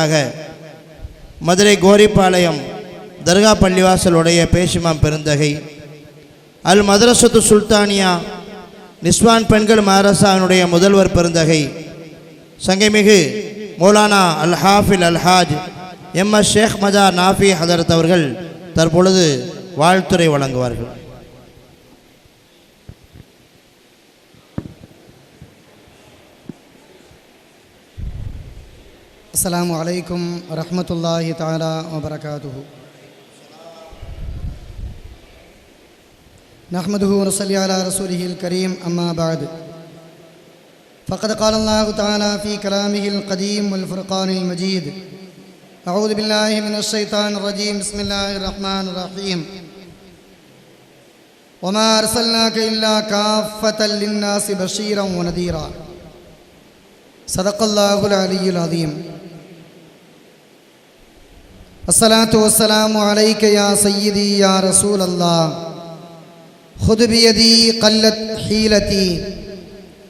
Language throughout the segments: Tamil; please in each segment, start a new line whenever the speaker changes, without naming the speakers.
ஆக மதுரை கோரிப்பாளையம் தர்கா பள்ளிவாசலுடைய பேஷிமாம் பெருந்தகை. அல் மதரசத்து சுல்தானியா நிஸ்வான் பெண்கள் மதரசாவினுடைய முதல்வர் பெருந்தகை. சங்கைமிகு மௌலானா அல் ஹாஃபில் அல் ஹாஜ் எம் எஸ் ஷேக் மஜா நாஃபி ஹதரத் அவர்கள் தற்பொழுது வாழ்த்துரை வழங்குவார்கள்.
السلام عليكم ورحمة الله تعالى وبركاته. نحمده ونصلي على رسوله الكريم أما بعد. فقد قال الله تعالى في كلامه القديم والفرقان المجيد أعوذ بالله من الشيطان الرجيم بسم الله الرحمن الرحيم. وما أرسلناك إلا كافة للناس بشيرا ونذيرا. സദക്കല്ലാഹുൽ അലിയുൽ അദീം അസ്സലാത്തു വസ്സലാമു അലൈക യാ സയ്യിദി യാ റസൂൽ അല്ലാ ഖുദ് ബിയദി ഖല്ലത് ഹീലതി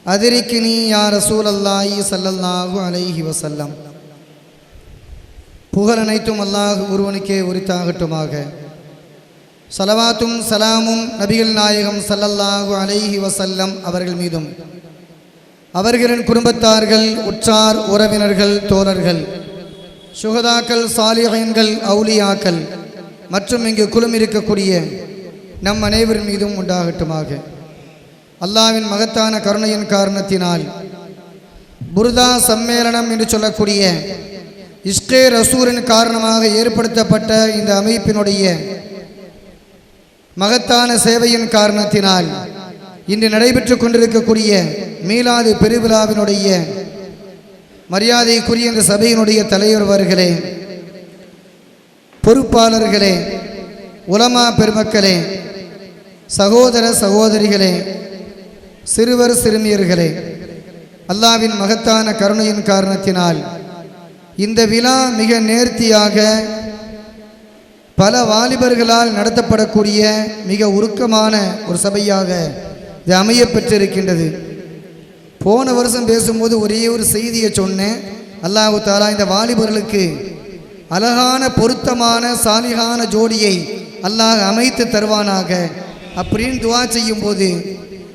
അതിരിക്കിനി യാ റസൂൽ അല്ലാഹി സല്ലല്ലാഹു അലൈഹി വസല്ലം புகழ் அனைத்தும் அல்லாஹ் ஒருவனுக்கே உரித்தாகட்டுமாக சலவாத்தும் சலாமும் நபிகள் நாயகம் சல்லல்லாஹு அலைஹி வசல்லம் அவர்கள் மீதும் அவர்களின் குடும்பத்தார்கள் உற்றார் உறவினர்கள் தோழர்கள் சுகதாக்கள் சாலிஹன்கள் அவுலியாக்கள் மற்றும் இங்கு குழும் இருக்கக்கூடிய நம் அனைவரின் மீதும் உண்டாகட்டுமாக. அல்லாவின் மகத்தான கருணையின் காரணத்தினால் புருதா சம்மேளனம் என்று சொல்லக்கூடிய இஸ்கே ரசூரின் காரணமாக ஏற்படுத்தப்பட்ட இந்த அமைப்பினுடைய மகத்தான சேவையின் காரணத்தினால் இன்று நடைபெற்று கொண்டிருக்கக்கூடிய மீலாது பெருவிழாவினுடைய மரியாதைக்குரிய இந்த சபையினுடைய தலைவர் அவர்களே பொறுப்பாளர்களே உலமா பெருமக்களே சகோதர சகோதரிகளே சிறுவர் சிறுமியர்களே அல்லாவின் மகத்தான கருணையின் காரணத்தினால் இந்த விழா மிக நேர்த்தியாக பல வாலிபர்களால் நடத்தப்படக்கூடிய மிக உருக்கமான ஒரு சபையாக இது அமைய பெற்றிருக்கின்றது போன வருஷம் பேசும்போது ஒரே ஒரு செய்தியை சொன்னேன். அல்லாஹு தாலா இந்த வாலிபர்களுக்கு அழகான பொருத்தமான சாலிகான ஜோடியை அல்லாஹ் அமைத்து தருவானாக அப்படின்னு துவா செய்யும்போது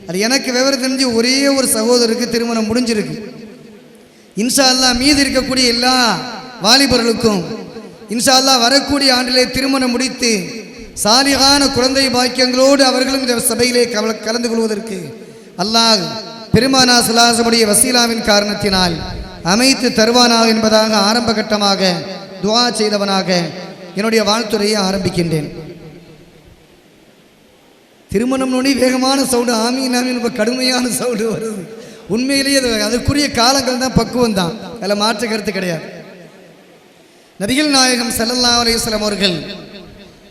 அது எனக்கு விவரம் தெரிஞ்சு ஒரே ஒரு சகோதரருக்கு திருமணம் முடிஞ்சிருக்கு. இன்ஷா அல்லாஹ் மீது இருக்கக்கூடிய எல்லா வாலிபர்களுக்கும் இன்ஷா அல்லாஹ் வரக்கூடிய ஆண்டிலே திருமணம் முடித்து சாலிகான குழந்தை பாக்கியங்களோடு அவர்களும் இந்த சபையிலே கவல கலந்து கொள்வதற்கு அல்லாஹ் பெருமானா சுலாசமுடைய வசீலாவின் காரணத்தினால் அமைத்து தருவானா என்பதாக ஆரம்ப கட்டமாக துவா செய்தவனாக என்னுடைய வாழ்த்துறையை ஆரம்பிக்கின்றேன். திருமணம் நோடி வேகமான சவுண்டு ஆமீன் ஆமீன் ரொம்ப கடுமையான சவுண்டு வருது. உண்மையிலேயே அது அதற்குரிய காலங்கள் தான் பக்குவம் தான். அதில் மாற்று கருத்து கிடையாது. நபிகள் நாயகம் ஸல்லல்லாஹு அலையம் அவர்கள்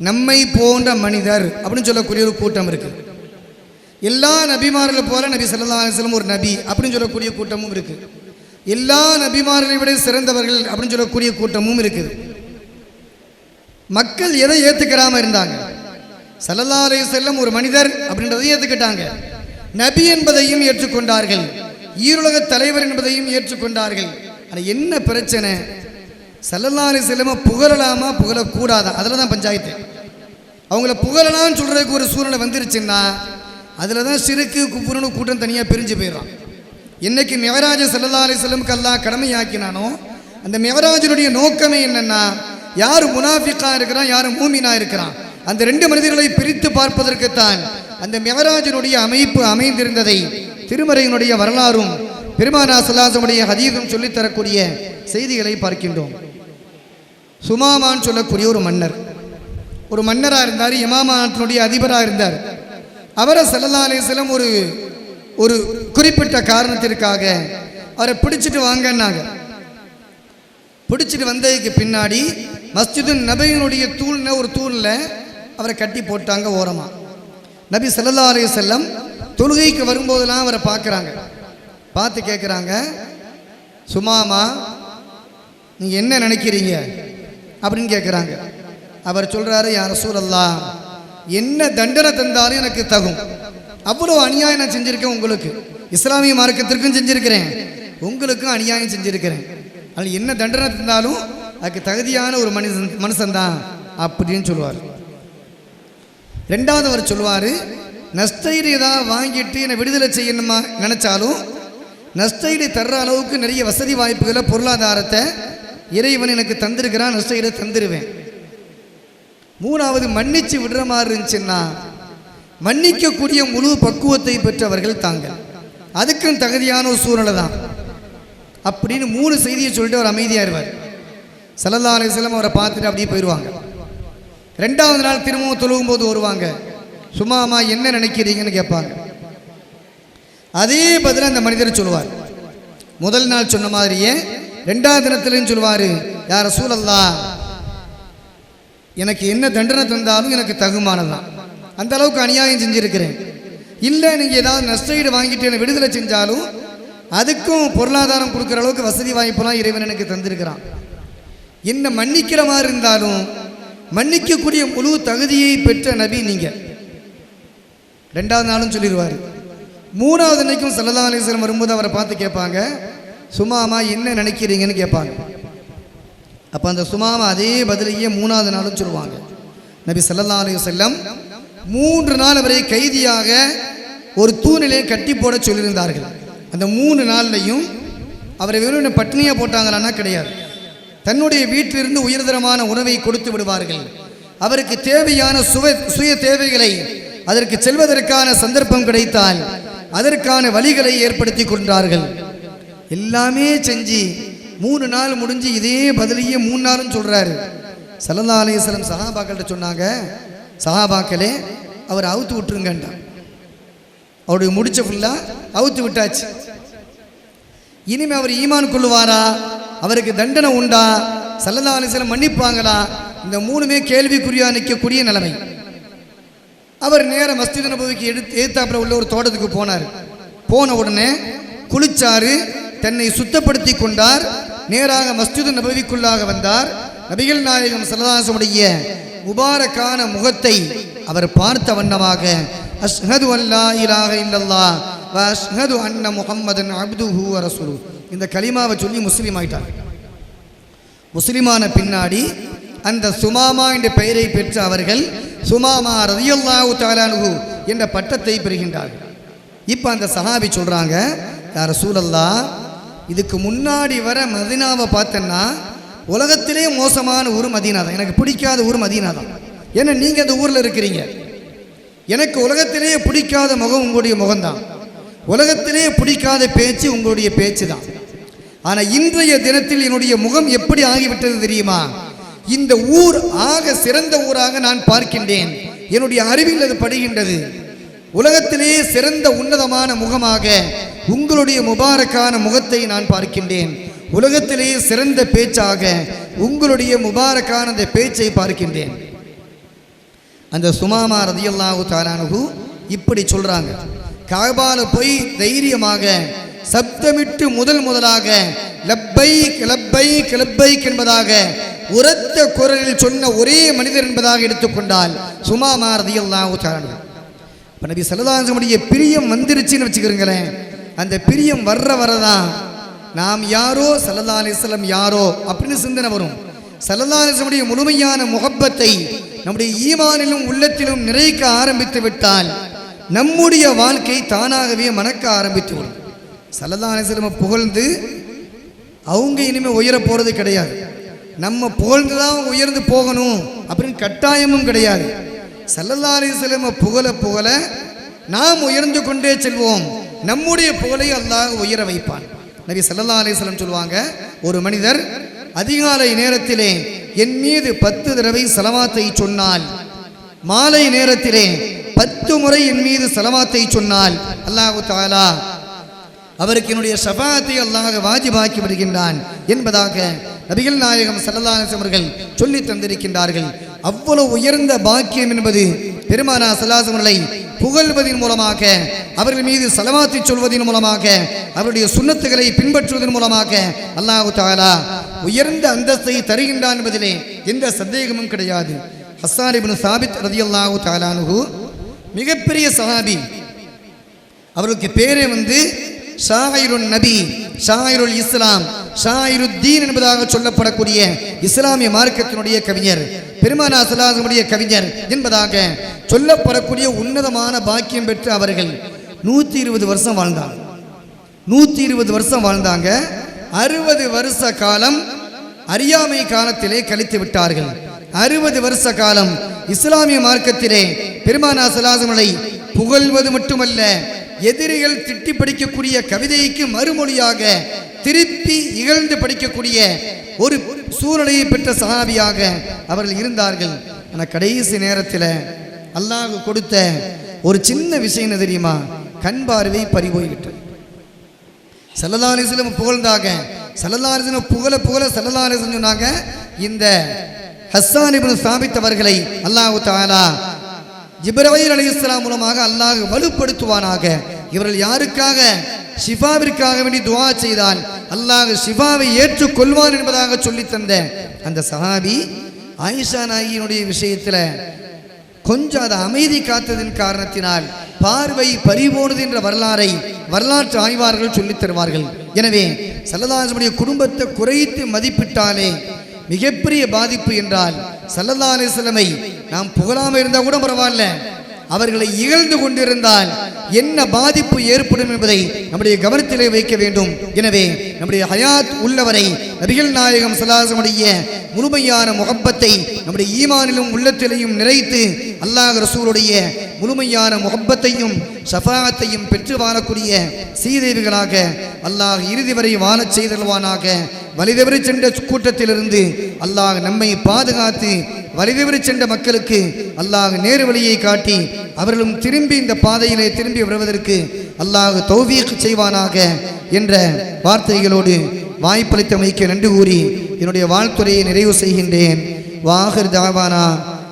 நம்மை போன்ற மனிதர் அப்படின்னு சொல்லக்கூடிய ஒரு கூட்டம் இருக்குது எல்லா நபிமார்களை போல நபி சல்லா அலிஸ்லம் ஒரு நபி அப்படின்னு சொல்லக்கூடிய கூட்டமும் இருக்கு. எல்லா நபிமார்களை விட சிறந்தவர்கள் அப்படின்னு சொல்லக்கூடிய கூட்டமும் இருக்குது மக்கள் எதை ஏத்துக்கிறாம இருந்தாங்க? ஸல்லல்லாஹு அலி செல்லம் ஒரு மனிதர் அப்படின்றதை ஏத்துக்கிட்டாங்க. நபி என்பதையும் ஏற்றுக்கொண்டார்கள். ஈருலக தலைவர் என்பதையும் ஏற்றுக்கொண்டார்கள். ஆனால் என்ன பிரச்சனை? ஸல்லல்லாஹு அலி செல்லம புகழலாமா? புகழக்கூடாதா? அதில் தான் பஞ்சாயத்து. அவங்கள புகழலாம்னு சொல்கிறதுக்கு ஒரு சூழ்நிலை வந்துருச்சுன்னா அதில் தான் சிறுக்கு குப்புறனு கூட்டம் தனியாக பிரிஞ்சு போயிடுறான். என்னைக்கு மெவராஜ சல்லா அலிஸ்லமுக்கு அல்லாஹ் கடமையாக்கினானோ அந்த மெவராஜனுடைய நோக்கமே என்னென்னா யார் முனாஃபிக்காக இருக்கிறான் யார் மூமினா இருக்கிறான் அந்த ரெண்டு மனிதர்களை பிரித்து பார்ப்பதற்குத்தான் அந்த மெவராஜனுடைய அமைப்பு அமைந்திருந்ததை திருமறையினுடைய வரலாறும் பெருமானா சல்லாசமுடைய ஹதீகம் சொல்லித் தரக்கூடிய செய்திகளை பார்க்கின்றோம். சுமாமான்னு சொல்லக்கூடிய ஒரு மன்னர். ஒரு மன்னராக இருந்தார் இமாமா நாட்டினுடைய அதிபராக இருந்தார். அவரை சல்லல்லா அலிஸ்லம் ஒரு ஒரு குறிப்பிட்ட காரணத்திற்காக அவரை பிடிச்சிட்டு வாங்கன்னாங்க. பிடிச்சிட்டு வந்ததுக்கு பின்னாடி மஸ்ஜிது நபியினுடைய தூள்ன ஒரு தூணில் அவரை கட்டி போட்டாங்க ஓரமாக நபி சல்லா அலைஹி செல்லம் தொழுகைக்கு வரும்போதெல்லாம் அவரை பார்க்குறாங்க. பார்த்து கேட்குறாங்க சுமாமா நீங்கள் என்ன நினைக்கிறீங்க? அப்படின்னு கேட்குறாங்க அவர் சொல்கிறாரு யார் சூழல்லாம் என்ன தண்டனை தந்தாலும் எனக்கு தகும். அவ்வளோ அநியாயம் நான் செஞ்சுருக்கேன் உங்களுக்கு. இஸ்லாமிய மார்க்கத்திற்கும் செஞ்சுருக்கிறேன். உங்களுக்கும் அநியாயம் செஞ்சுருக்கிறேன். அதனால் என்ன தண்டனை தந்தாலும் அதுக்கு தகுதியான ஒரு மனுஷன் மனுஷன்தான் அப்படின்னு சொல்லுவார். ரெண்டாவது அவர் சொல்லுவார் நஷ்டஈடு ஏதாவது வாங்கிட்டு என்னை விடுதலை செய்யணுமா நினச்சாலும் நஷ்டஈடு தர்ற அளவுக்கு நிறைய வசதி வாய்ப்புகளை பொருளாதாரத்தை இறைவன் எனக்கு தந்திருக்கிறான் நஷ்டஈடு தந்துடுவேன் மூணாவது மன்னிச்சு விடுற மாதிரி இருந்துச்சுன்னா மன்னிக்கக்கூடிய முழு பக்குவத்தை பெற்றவர்கள் தாங்கள். அதுக்கும் தகுதியான ஒரு சூழ்நிலை தான். அப்படின்னு மூணு செய்தியை சொல்லிட்டு அவர் அமைதியாக இருவார் சல்லல்லா அலிஸ்லம் அவரை பார்த்துட்டு அப்படியே போயிடுவாங்க ரெண்டாவது நாள் திரும்பவும் தொழுகும் போது வருவாங்க. சும்மாமா என்ன நினைக்கிறீங்கன்னு கேட்பாங்க. அதே பதில் அந்த மனிதர் சொல்லுவார். முதல் நாள் சொன்ன மாதிரியே ரெண்டாவது தினத்திலையும் சொல்லுவார் யார் சூழல்லா எனக்கு என்ன தண்டனை தந்தாலும் எனக்கு தகுமானதான் அந்த அளவுக்கு அநியாயம் செஞ்சுருக்கிறேன். இல்லை நீங்கள் ஏதாவது நஷ்டஈடு வாங்கிட்டு என்னை விடுதலை செஞ்சாலும் அதுக்கும் பொருளாதாரம் கொடுக்குற அளவுக்கு வசதி வாய்ப்பெல்லாம் இறைவன் எனக்கு தந்திருக்கிறான். என்ன மன்னிக்கிற மாதிரி இருந்தாலும் மன்னிக்கக்கூடிய முழு தகுதியை பெற்ற நபி நீங்கள் ரெண்டாவது நாளும் சொல்லிடுவார். மூணாவது அன்னைக்கும் சல்லதா அலிஸ்வரம் வரும்போது அவரை பார்த்து கேட்பாங்க சும்மாமா என்ன நினைக்கிறீங்கன்னு கேட்பாங்க. அப்போ அந்த சுமாவை அதே பதிலையே மூணாவது நாளும் சொல்லுவாங்க. நபி சல்லா அலி செல்லம் மூன்று நாள் அவரை கைதியாக ஒரு தூணிலே கட்டி போட சொல்லியிருந்தார்கள். அந்த மூணு நாள்லையும் அவரை வெறும் பட்டினியாக போட்டாங்களான்னா கிடையாது. தன்னுடைய வீட்டிலிருந்து உயர்தரமான உணவை கொடுத்து விடுவார்கள். அவருக்கு தேவையான சுவ சுய தேவைகளை அதற்கு செல்வதற்கான சந்தர்ப்பம் கிடைத்தால் அதற்கான வழிகளை ஏற்படுத்தி கொண்டார்கள். எல்லாமே செஞ்சு மூணு நாள் முடிஞ்சு இதே பதிலையே மூணு நாளும் சொல்கிறாரு சல்லல்லா அலையம் சஹாபாக்கள்கிட்ட சொன்னாங்க சஹாபாக்களே அவர் அவுத்து விட்டுருங்கன்றான் அவருடைய முடிச்ச ஃபுல்லாக அவுத்து விட்டாச்சு. இனிமே அவர் ஈமான் கொள்ளுவாரா? அவருக்கு தண்டனை உண்டா? சல்லல்லா அலிஸ்லம் மன்னிப்பாங்களா? இந்த மூணுமே கேள்விக்குறியாக நிற்கக்கூடிய நிலைமை. அவர் நேர மஸ்ஜித் நபவிக்கு எடுத்து ஏத்தாப்புல உள்ள ஒரு தோட்டத்துக்கு போனார். போன உடனே குளிச்சாரு தன்னை சுத்தப்படுத்தி கொண்டார் நேராக மஸ்ஜிது நபவிக்குள்ளாக வந்தார். நபிகள் நாயகம் சரதாசமுடைய முபாரக்கான முகத்தை அவர் பார்த்த வண்ணமாக அஸ்ஹது அல்லா இலாக இல்லல்லா வ அஷ்ஹது அன்ன முகம்மதன் அப்துஹு வ இந்த கலிமாவை சொல்லி முஸ்லீம் ஆயிட்டார் முஸ்லிமான பின்னாடி அந்த சுமாமா என்ற பெயரை பெற்ற அவர்கள் சுமாமா ரதியல்லாஹு தாலானுகு என்ற பட்டத்தை பெறுகின்றார்கள். இப்போ அந்த சஹாபி சொல்கிறாங்க யார் சூழல்லா இதுக்கு முன்னாடி வர மதினாவை பார்த்தேன்னா உலகத்திலே மோசமான ஊர் மதீனா தான் எனக்கு பிடிக்காத ஊர் மதீனா தான் ஏன்னா நீங்கள் அந்த ஊரில் இருக்கிறீங்க. எனக்கு உலகத்திலேயே பிடிக்காத முகம் உங்களுடைய முகம்தான். உலகத்திலே பிடிக்காத பேச்சு உங்களுடைய பேச்சு தான் ஆனால் இன்றைய தினத்தில் என்னுடைய முகம் எப்படி ஆகிவிட்டது தெரியுமா? இந்த ஊர் ஆக சிறந்த ஊராக நான் பார்க்கின்றேன். என்னுடைய அறிவில் அது படுகின்றது. உலகத்திலேயே சிறந்த உன்னதமான முகமாக உங்களுடைய முபாரக்கான முகத்தை நான் பார்க்கின்றேன். உலகத்திலேயே சிறந்த பேச்சாக உங்களுடைய முபாரக்கான அந்த பேச்சை பார்க்கின்றேன். அந்த சுமாமா ரதியல்லாஹு தாலானு இப்படி சொல்றாங்க. காபால போய் தைரியமாக சப்தமிட்டு முதல் முதலாக லப்பை கிளப்பை கிளப்பை என்பதாக உரத்த குரலில் சொன்ன ஒரே மனிதர் என்பதாக எடுத்துக்கொண்டால் சுமாமா ரதியல்லாஹு தாலானு இப்போ நபி சல்லதாசனுடைய பிரியம் வந்துருச்சுன்னு வச்சுக்கிறீங்களேன் அந்த பிரியம் வர்ற வரதான். நாம் யாரோ சல்லா அலிஸ்லம் யாரோ அப்படின்னு சிந்தனை வரும். சல்லா அலிஸ்லமுடைய முழுமையான முகப்பத்தை நம்முடைய ஈமானிலும் உள்ளத்திலும் நிறைக்க ஆரம்பித்து விட்டால் நம்முடைய வாழ்க்கை தானாகவே மணக்க ஆரம்பித்து விடும். சல்லா அலிஸ்லமை புகழ்ந்து அவங்க இனிமேல் உயர போகிறது கிடையாது. நம்ம புகழ்ந்து தான் உயர்ந்து போகணும் அப்படின்னு கட்டாயமும் கிடையாது. சல்லல்லா அலிஸ்லம புகழ புகழ நாம் உயர்ந்து கொண்டே செல்வோம். நம்முடைய புகழை அல்லாஹ் உயர வைப்பான். நபி சல்லா அலிஸ்லம் சொல்லுவாங்க ஒரு மனிதர் அதிகாலை நேரத்திலே என் மீது பத்து தடவை சலவாத்தை சொன்னால் மாலை நேரத்திலே பத்து முறை என் மீது சலவாத்தை சொன்னால் அல்லாஹு தாலா அவருக்கு என்னுடைய ஷபாத்தை அல்லாஹ் வாஜிபாக்கி விடுகின்றான் என்பதாக நபிகள் நாயகம் சல்லல்லாஹு அவர்கள் சொல்லி தந்திருக்கின்றார்கள். அவ்வளவு உயர்ந்த பாக்கியம் என்பது பெருமானா சல்லாசமர்களை புகழ்வதன் மூலமாக அவர்கள் மீது செலவாத்தி சொல்வதன் மூலமாக அவருடைய சுண்ணத்துகளை பின்பற்றுவதன் மூலமாக அல்லாஹு தாலா உயர்ந்த அந்தஸ்தை தருகின்றான் என்பதிலே எந்த சந்தேகமும் கிடையாது. ஹஸ்ஸான் சாபித் ரதி அல்லாஹு தாலானுகு மிகப்பெரிய சஹாபி. அவருக்கு பேரே வந்து ஷாஹிருன் நபி ஷாயிருல் இஸ்லாம் ஷாயிருத்தீன் என்பதாக சொல்லப்படக்கூடிய இஸ்லாமிய மார்க்கத்தினுடைய கவிஞர் பெருமானா சலாசனுடைய கவிஞர் என்பதாக சொல்லப்படக்கூடிய உன்னதமான பாக்கியம் பெற்று அவர்கள் நூற்றி இருபது வருஷம் வாழ்ந்தாங்க. நூற்றி இருபது வருஷம் வாழ்ந்தாங்க. அறுபது வருஷ காலம் அறியாமை காலத்திலே கழித்து விட்டார்கள். அறுபது வருஷ காலம் இஸ்லாமிய மார்க்கத்திலே பெருமானா சலாசமலை புகழ்வது மட்டுமல்ல எதிரிகள் திட்டி படிக்கக்கூடிய கவிதைக்கு மறுமொழியாக திருப்பி இகழ்ந்து படிக்கக்கூடிய ஒரு சூழ்நிலையை பெற்ற சகாபியாக அவர்கள் இருந்தார்கள். ஆனால் கடைசி நேரத்தில் அல்லாஹ் கொடுத்த ஒரு சின்ன விஷயம் என்ன தெரியுமா? கண் பார்வை பறிபோய்விட்டது செல்லதாரிசிலும் புகழ்ந்தாங்க. செல்லதாரிசிலும் புகழ புகழ செல்லதாரிசன் சொன்னாங்க இந்த ஹஸ்ஸான் இப்னு சாபித் அவர்களை அல்லாஹு தாலா ஜிப்ரவைல் அலி இஸ்லாம் மூலமாக அல்லாஹ் வலுப்படுத்துவானாக. இவர்கள் யாருக்காக? ஷிஃபாவிற்காக வேண்டி துவா செய்தால் அல்லாஹ் ஷிஃபாவை ஏற்றுக்கொள்வான் என்பதாக சொல்லித் தந்த அந்த சஹாபி ஆயிஷா நாயினுடைய விஷயத்தில் கொஞ்சம் அதை அமைதி காத்ததின் காரணத்தினால் பார்வை பறிபோனது என்ற வரலாறை வரலாற்று ஆய்வார்கள் சொல்லித் தருவார்கள். எனவே சல்லதாசனுடைய குடும்பத்தை குறைத்து மதிப்பிட்டாலே மிகப்பெரிய பாதிப்பு என்றால் சல்லல்லா அலிஸ்லமை நாம் புகழாமல் இருந்தால் கூட பரவாயில்ல. அவர்களை இகழ்ந்து கொண்டிருந்தால் என்ன பாதிப்பு ஏற்படும் என்பதை நம்முடைய கவனத்திலே வைக்க வேண்டும். எனவே நம்முடைய ஹயாத் உள்ளவரை நபிகள் நாயகம் சலாசமுடைய முழுமையான முகப்பத்தை நம்முடைய ஈமானிலும் உள்ளத்திலையும் நிறைத்து அல்லாஹ் ரசூலுடைய முழுமையான முகப்பத்தையும் ஷஃபாத்தையும் பெற்று வாழக்கூடிய சீதேவிகளாக அல்லாஹ் இறுதி வரை வாழச் செய்தல்வானாக வலிதவரி சென்ற கூட்டத்திலிருந்து அல்லாஹ் நம்மை பாதுகாத்து வலிதவரி சென்ற மக்களுக்கு அல்லாஹ் நேரு வழியை காட்டி அவர்களும் திரும்பி இந்த பாதையிலே திரும்பி வருவதற்கு அல்லாஹ் தௌவியக்கு செய்வானாக என்ற வார்த்தைகளோடு வாய்ப்பளித்தமைக்கு நன்றி கூறி என்னுடைய வாழ்த்துறையை நிறைவு செய்கின்றேன். வாஹர் தாவானா.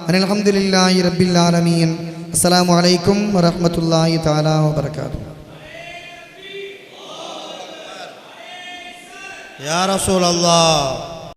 அனில் அல்ஹம்துலில்லாஹி ரப்பில் ஆலமீன். அஸ்லாம் அலைக்கும் வரமத்துல்லாஹி தாலா வபரகாத்துஹு
யா ரசூல் அல்லாஹ்